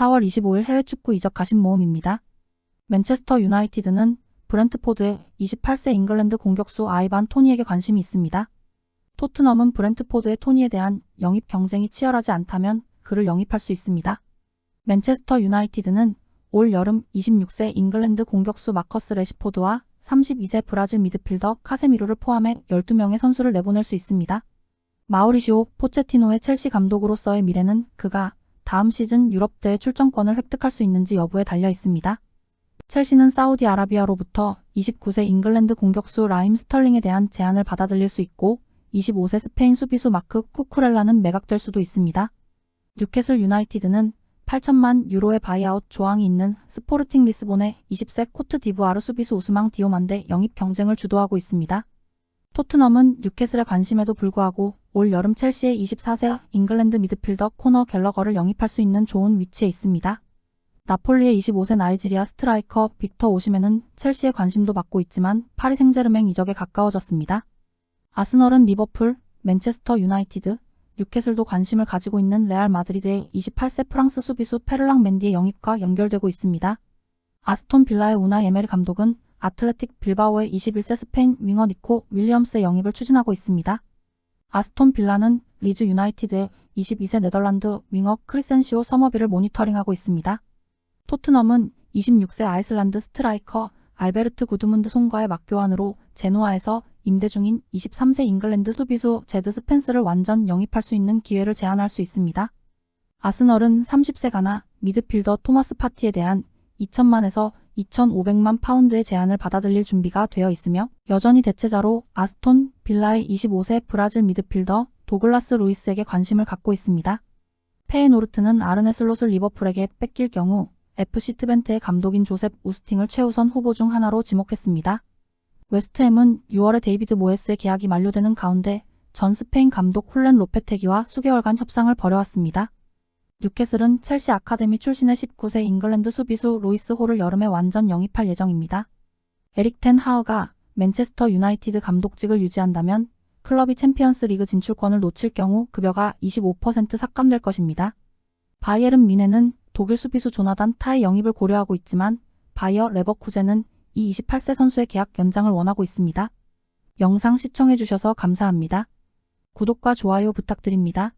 4월 25일 해외 축구 이적 가심 모음입니다. 맨체스터 유나이티드는 브렌트포드의 28세 잉글랜드 공격수 아이반 토니에게 관심이 있습니다. 토트넘은 브렌트포드의 토니에 대한 영입 경쟁이 치열하지 않다면 그를 영입할 수 있습니다. 맨체스터 유나이티드는 올 여름 26세 잉글랜드 공격수 마커스 레시포드와 32세 브라질 미드필더 카세미로를 포함해 12명의 선수를 내보낼 수 있습니다. 마우리시오 포체티노의 첼시 감독으로서의 미래는 그가 다음 시즌 유럽대회 출전권을 획득할 수 있는지 여부에 달려 있습니다. 첼시는 사우디아라비아로부터 29세 잉글랜드 공격수 라임 스털링에 대한 제안을 받아들일 수 있고 25세 스페인 수비수 마크 쿠쿠렐라는 매각될 수도 있습니다. 뉴캐슬 유나이티드는 8천만 유로의 바이아웃 조항이 있는 스포르팅 리스본의 20세 코트 디부아르 수비수 우스망 디오만데 영입 경쟁을 주도하고 있습니다. 토트넘은 뉴캐슬의 관심에도 불구하고 올 여름 첼시의 24세 잉글랜드 미드필더 코너 갤러거를 영입할 수 있는 좋은 위치에 있습니다. 나폴리의 25세 나이지리아 스트라이커 빅터 오시멘은 첼시의 관심도 받고 있지만 파리 생제르맹 이적에 가까워졌습니다. 아스널은 리버풀, 맨체스터 유나이티드, 뉴캐슬도 관심을 가지고 있는 레알 마드리드의 28세 프랑스 수비수 페르랑 맨디의 영입과 연결되고 있습니다. 아스톤 빌라의 우나 에메리 감독은 아틀레틱 빌바오의 21세 스페인 윙어 니코 윌리엄스의 영입을 추진하고 있습니다. 아스톤 빌라는 리즈 유나이티드의 22세 네덜란드 윙어 크리센시오 서머비를 모니터링하고 있습니다. 토트넘은 26세 아이슬란드 스트라이커 알베르트 구드문드 송과의 맞교환으로 제노아에서 임대 중인 23세 잉글랜드 수비수 제드 스펜스를 완전 영입할 수 있는 기회를 제안할 수 있습니다. 아스널은 30세 가나 미드필더 토마스 파티에 대한 2천만에서 2,500만 파운드의 제안을 받아들일 준비가 되어 있으며 여전히 대체자로 아스톤 빌라의 25세 브라질 미드필더 도글라스 루이스에게 관심을 갖고 있습니다. 페이노르트는 아르네 슬롯을 리버풀에게 뺏길 경우 FC 트벤트의 감독인 조셉 우스팅을 최우선 후보 중 하나로 지목했습니다. 웨스트햄은 6월에 데이비드 모에스의 계약이 만료되는 가운데 전 스페인 감독 훌렌 로페테기와 수개월간 협상을 벌여왔습니다. 뉴캐슬은 첼시 아카데미 출신의 19세 잉글랜드 수비수 로이스 홀을 여름에 완전 영입할 예정입니다. 에릭 텐 하우가 맨체스터 유나이티드 감독직을 유지한다면 클럽이 챔피언스 리그 진출권을 놓칠 경우 급여가 25% 삭감될 것입니다. 바이에른 미네는 독일 수비수 조나단 타의 영입을 고려하고 있지만 바이어 레버쿠젠은 이 28세 선수의 계약 연장을 원하고 있습니다. 영상 시청해주셔서 감사합니다. 구독과 좋아요 부탁드립니다.